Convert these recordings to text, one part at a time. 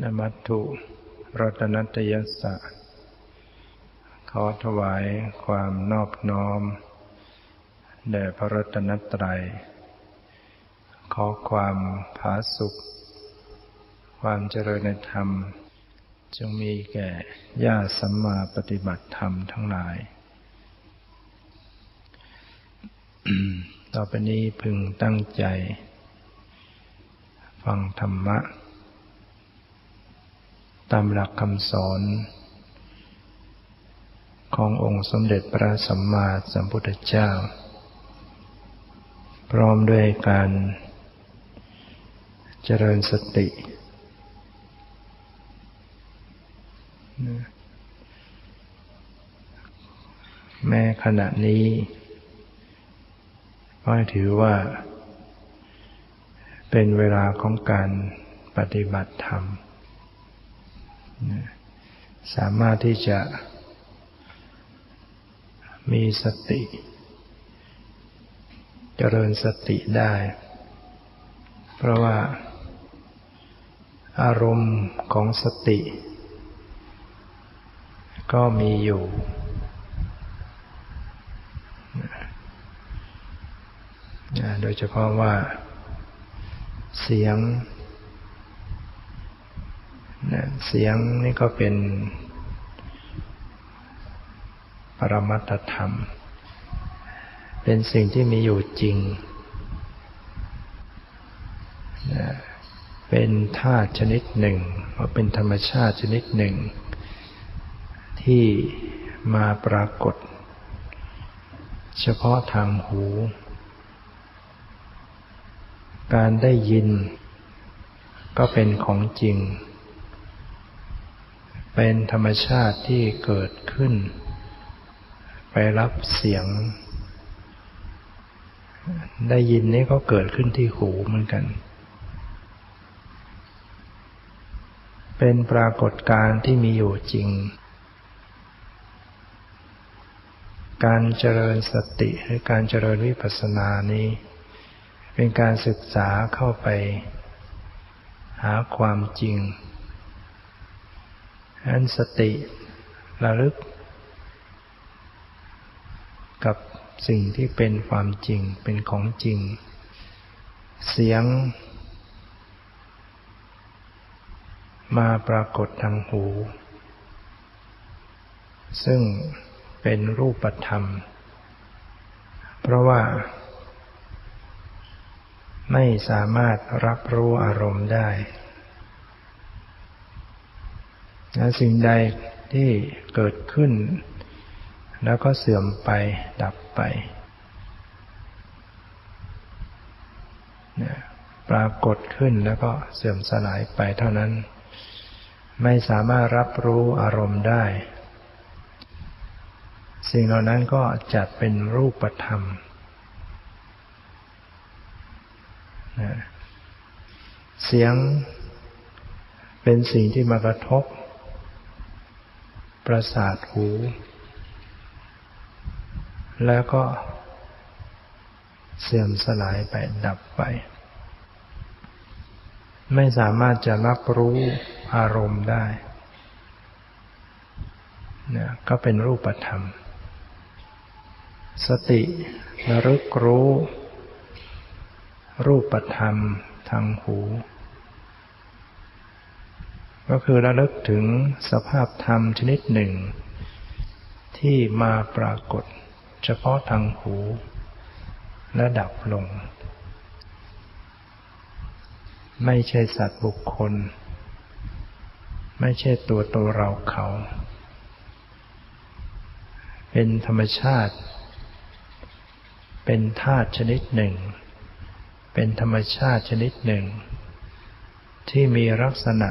นมัตถุรัตนัตยสะ ขอถวายความนอบน้อม แด่พระรัตนตรัย ขอความผาสุข ความเจริญในธรรม จงมีแก่ญาติสัมมาปฏิบัติธรรมทั้งหลาย ต่อไปนี้พึงตั้งใจ ฟังธรรมะ ตามหลักคำสอน ขององค์สมเด็จพระสัมมาสัมพุทธเจ้า พร้อมด้วยการเจริญสติ แม้ขณะนี้ก็ถือว่า เป็นเวลาของการปฏิบัติธรรม สามารถที่จะมีสติ เจริญสติได้ เพราะว่า อารมณ์ของสติ ก็มีอยู่ โดยเฉพาะว่า เสียง เสียงนี่ก็เป็น ปรมัตธรรม เป็นสิ่งที่มีอยู่จริง เป็นธาตุชนิดหนึ่งว่าเป็นธรรมชาติชนิดหนึ่ง ที่มาปรากฏ เฉพาะทางหู การได้ยินก็เป็นของจริง เป็นธรรมชาติที่เกิดขึ้น ไปรับเสียง ได้ยินนี้ก็เกิดขึ้นที่หูเหมือนกัน เป็นปรากฏการณ์ที่มีอยู่จริง การเจริญสติหรือการเจริญวิปัสสนานี้ เป็นการศึกษาเข้าไป หาความจริง อันสติระลึก กับสิ่งที่เป็นความจริงเป็นของจริง เสียง มาปรากฏทางหู ซึ่งเป็นรูปธรรม เพราะว่า ไม่สามารถรับรู้อารมณ์ได้ นะสิ่งใดที่เกิดขึ้น แล้วก็เสื่อมไปดับไปนะปรากฏขึ้นแล้วก็เสื่อมสลายไปเท่านั้น ไม่สามารถรับรู้อารมณ์ได้ สิ่งเหล่านั้นก็จัดเป็นรูปธรรมนะเสียงเป็นสิ่งที่มากระทบ ประสาทหู แล้วก็เสื่อมสลายไปดับไป ไม่สามารถจะรับรู้อารมณ์ได้เนี่ยก็เป็นรูปธรรม สติระลึกรู้ รูปธรรมทางหู ก็คือระลึกถึงสภาพธรรมชนิดหนึ่ง ที่มาปรากฏเฉพาะทางหู และดับลง ไม่ใช่สัตว์บุคคล ไม่ใช่ตัวตัวเราเขา เป็นธรรมชาติ เป็นธาตุชนิดหนึ่ง เป็นธรรมชาติชนิดหนึ่ง ที่มีลักษณะ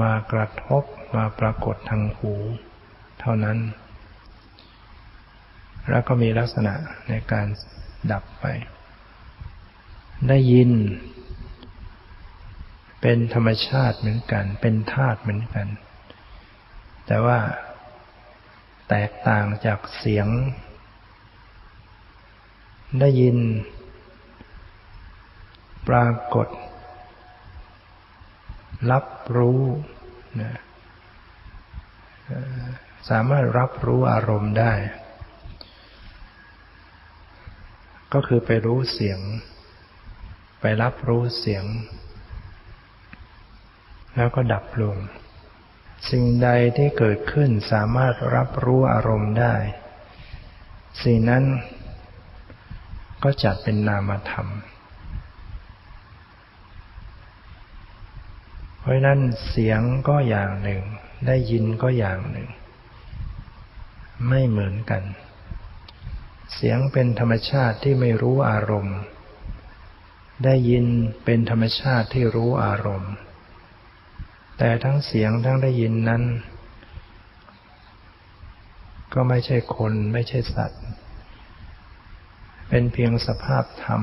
มากระทบมาปรากฏทางหู เท่านั้น แล้วก็มีลักษณะในการดับไป ได้ยิน เป็นธรรมชาติเหมือนกัน เป็นธาตุเหมือนกัน แต่ว่าแตกต่างจากเสียง ได้ยิน ปรากฏ รับรู้นะสามารถรับรู้อารมณ์ได้ ก็คือไปรู้เสียง ไปรับรู้เสียง แล้วก็ดับลง สิ่งใดที่เกิดขึ้นสามารถรับรู้อารมณ์ได้ สิ่งนั้นก็จัดเป็นนามธรรมเพ ราะนั้นเสียงก็อย่างหนึ่ง ได้ยินก็อย่างหนึ่ง ไม่เหมือนกัน เสียงเป็นธรรมชาติที่ไม่รู้อารมณ์ ได้ยินเป็นธรรมชาติที่รู้อารมณ์ แต่ทั้งเสียงทั้งได้ยินนั้น ก็ไม่ใช่คนไม่ใช่สัตว์ เป็นเพียงสภาพธรรม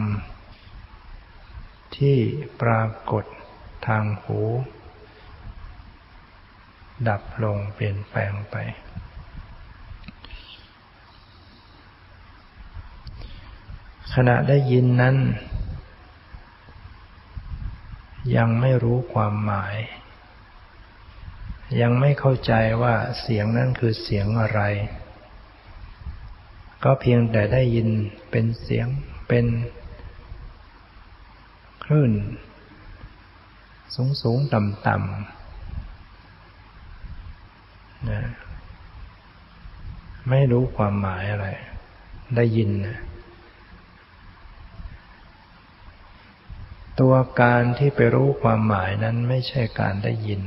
ที่ปรากฏ ทางหู ดับลงเปลี่ยนแปลงไป ขณะได้ยินนั้น ยังไม่รู้ความหมาย ยังไม่เข้าใจว่าเสียงนั้นคือเสียงอะไร ก็เพียงแต่ได้ยินเป็นเสียงเป็นคลื่น สูงสูงต่ำต่ำนะไม่รู้ความหมายอะไร ได้ยินนะตัวการที่ไปรู้ความหมายนั้นไม่ใช่การได้ยิน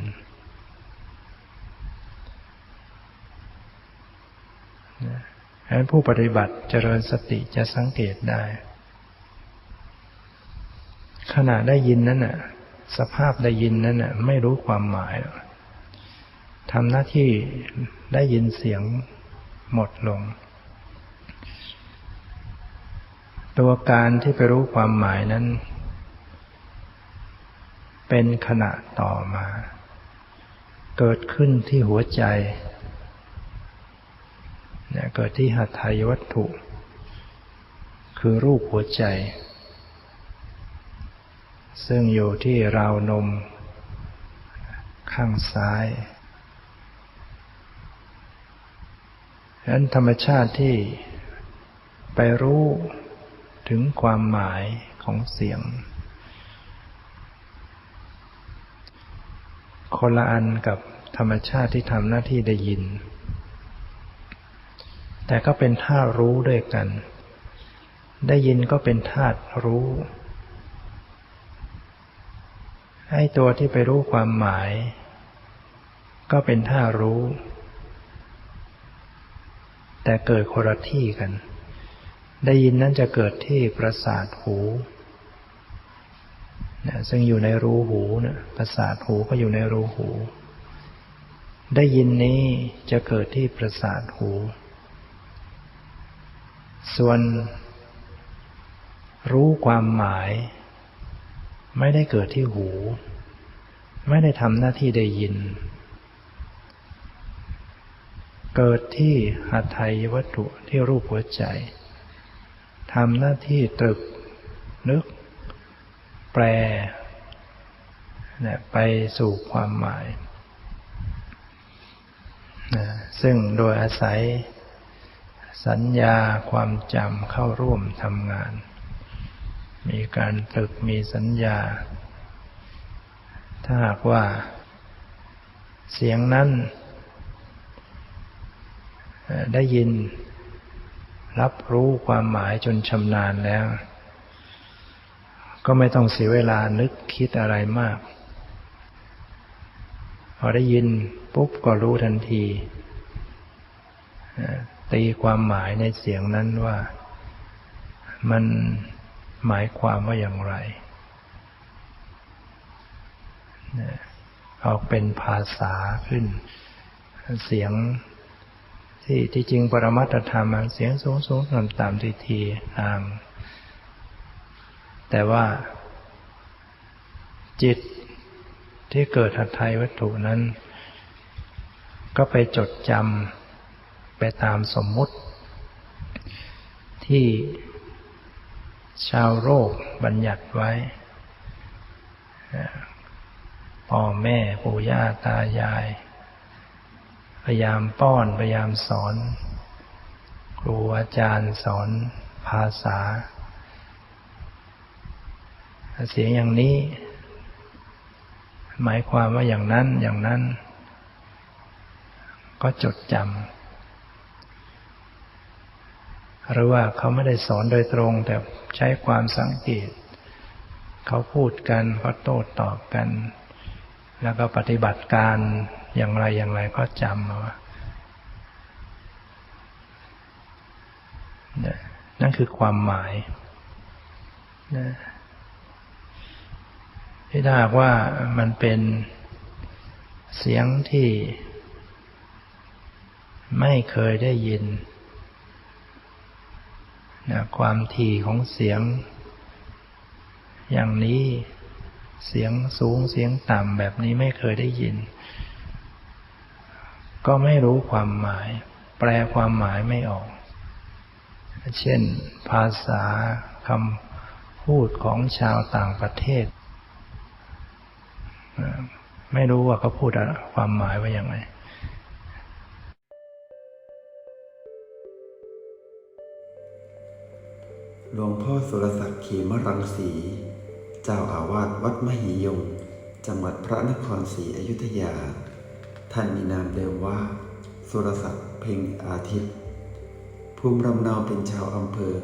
ดังนั้นผู้ปฏิบัติเจริญสติจะสังเกตได้ ขณะได้ยินนั้นน่ะ สภาพได้ยินนั้นน่ะไม่รู้ความหมายทำหน้าที่ได้ยินเสียงหมดลง ตัวการที่ไปรู้ความหมายนั้น เป็นขณะต่อมา เกิดขึ้นที่หัวใจเนี่ยเกิดที่หัตถยวัตถุ คือรูปหัวใจ ซึ่งอยู่ที่ราวนม ข้างซ้ายฉะนั้นธรรมชาติที่ไปรู้ถึงความหมายของเสียง คนละอันกับธรรมชาติที่ทำหน้าที่ได้ยิน แต่ก็เป็นท่ารู้ด้วยกัน ได้ยินก็เป็นธาตุรู้ ให้ตัวที่ไปรู้ความหมาย ก็เป็นท่ารู้ แต่เกิดคนละที่กัน ได้ยินนั้นจะเกิดที่ประสาทหูนะซึ่งอยู่ในรูหูนะประสาทหูก็อยู่ในรูหู ได้ยินนี้จะเกิดที่ประสาทหู ส่วนรู้ความหมาย ไม่ได้เกิดที่หู ไม่ได้ทำหน้าที่ได้ยิน เกิดที่หัตถยวัตถุที่รูปหัวใจทำหน้าที่ตรึก นึก แปลไปสู่ความหมายซึ่งโดยอาศัยสัญญาความจำเข้าร่วมทำงาน มีการตึกมีสัญญา ถ้าหากว่า เสียงนั้นได้ยิน รับรู้ความหมายจนชำนาญแล้ว ก็ไม่ต้องเสียเวลานึกคิดอะไรมาก พอได้ยินปุ๊บก็รู้ทันทีตีความหมายในเสียงนั้นว่ามัน หมายความว่าอย่างไรออกเป็นภาษาขึ้น เสียงที่ที่จริงปรมัตธรรมเสียงสูงสูงต่ำต่ำทีทีตาม แต่ว่า จิตที่เกิดหัตถยวัตถุนั้น ก็ไปจดจำไปตามสมมุติ ที่ ชาวโลกบัญญัติไว้พ่อแม่ปู่ย่าตายาย พยายามป้อนพยายามสอน ครูอาจารย์สอนภาษา เสียงอย่างนี้ หมายความว่าอย่างนั้นอย่างนั้น ก็จดจำ หรือว่าเขาไม่ได้สอนโดยตรง แต่ใช้ความสังเกต เขาพูดกันเขาโต้ตอบกัน แล้วก็ปฏิบัติการอย่างไรอย่างไรก็จำเอาเนี่ยนั่นคือความหมายนะที่ถ้าหากว่ามันเป็นเสียงที่ไม่เคยได้ยิน นะความถี่ของเสียง อย่างนี้เสียงสูงเสียงต่ำแบบนี้ไม่เคยได้ยิน ก็ไม่รู้ความหมาย แปลความหมายไม่ออก เช่น ภาษาคำพูดของชาวต่างประเทศ ไม่รู้ว่าเขาพูดความหมายว่าอย่างไร หลวงพ่อสุรศักดิ์เขมรังสี เจ้าอาวาสวัดมหิยง จังหวัดพระนครศรีอยุธยา ท่านมีนามเดิมว่า สุรศักดิ์เพ็งอาทิตย์ ภูมิลำเนาเป็นชาวอำเภอ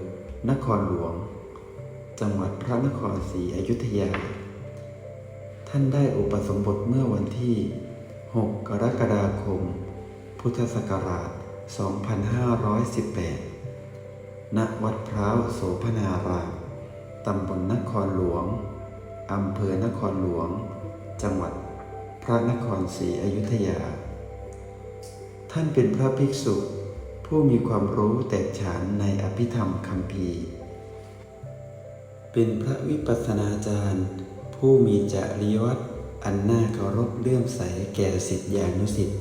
นครหลวง จังหวัดพระนครศรีอยุธยา ท่านได้อุปสมบทเมื่อวันที่ 6 กรกฎาคม พุทธศักราช 2518 ณวัดพร้าวโสพนารามตำบลนครหลวง อำเภอนครหลวง จังหวัดพระนครศรีอยุธยา ท่านเป็นพระภิกษุ ผู้มีความรู้แตกฉานในอภิธรรมคัมภีเป็นพระวิปัสสนาจารย์ ผู้มีจริยวัตรอันน่าเคารพเลื่อมใสแก่สิทธิานุสิทธิ์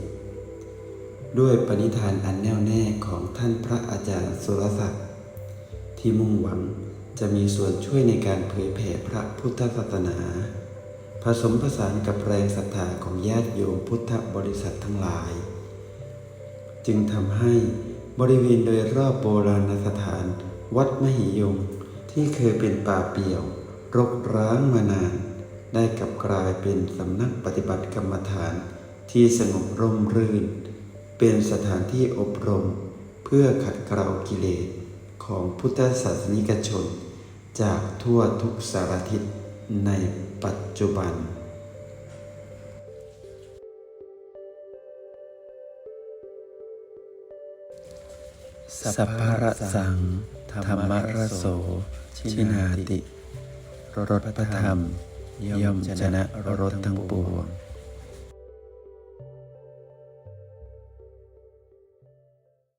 ด้วยปณิธานอันแน่วแน่ของท่านพระอาจารย์สุรศักดิ์ ที่มุ่งหวังจะมีส่วนช่วยในการเผยแผ่พระพุทธศาสนา ผสมผสานกับแรงศรัทธาของญาติโยมพุทธบริษัททั้งหลาย จึงทำให้บริเวณโดยรอบโบราณสถาน วัดมหิยงที่เคยเป็นป่าเปี่ยว รกร้างมานาน ได้กลับกลายเป็นสำนักปฏิบัติกรรมฐานที่สงบร่มรื่น เป็นสถานที่อบรมเพื่อขัดเกลากิเลส ของพุทธศาสนิกชน จากทั่วทุกสารทิศในปัจจุบัน สัพพะระสัง ธรรมระโส ชินาติ รถพระธรรมย่อมชนะรถทั้งปวง